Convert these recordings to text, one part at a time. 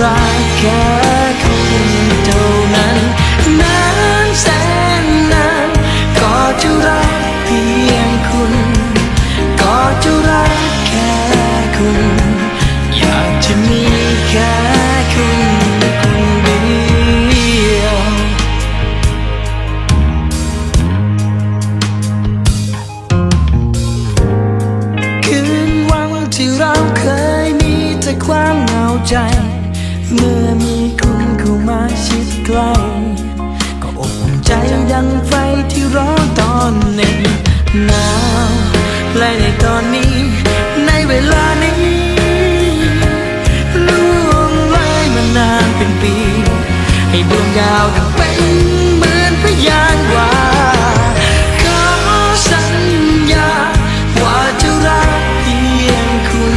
จะ นตอนเหน็บหนาวและในตอนนี้ ในเวลานี้ล่วงเลยมานานเป็นปี ให้ดวงดาวดังเป็นเหมือนพยานว่าขอสัญญา ว่าจะรักเพียงคุณ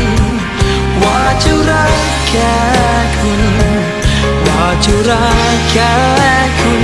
ว่าจะรักแค่คุณ ว่าจะรักแค่คุณ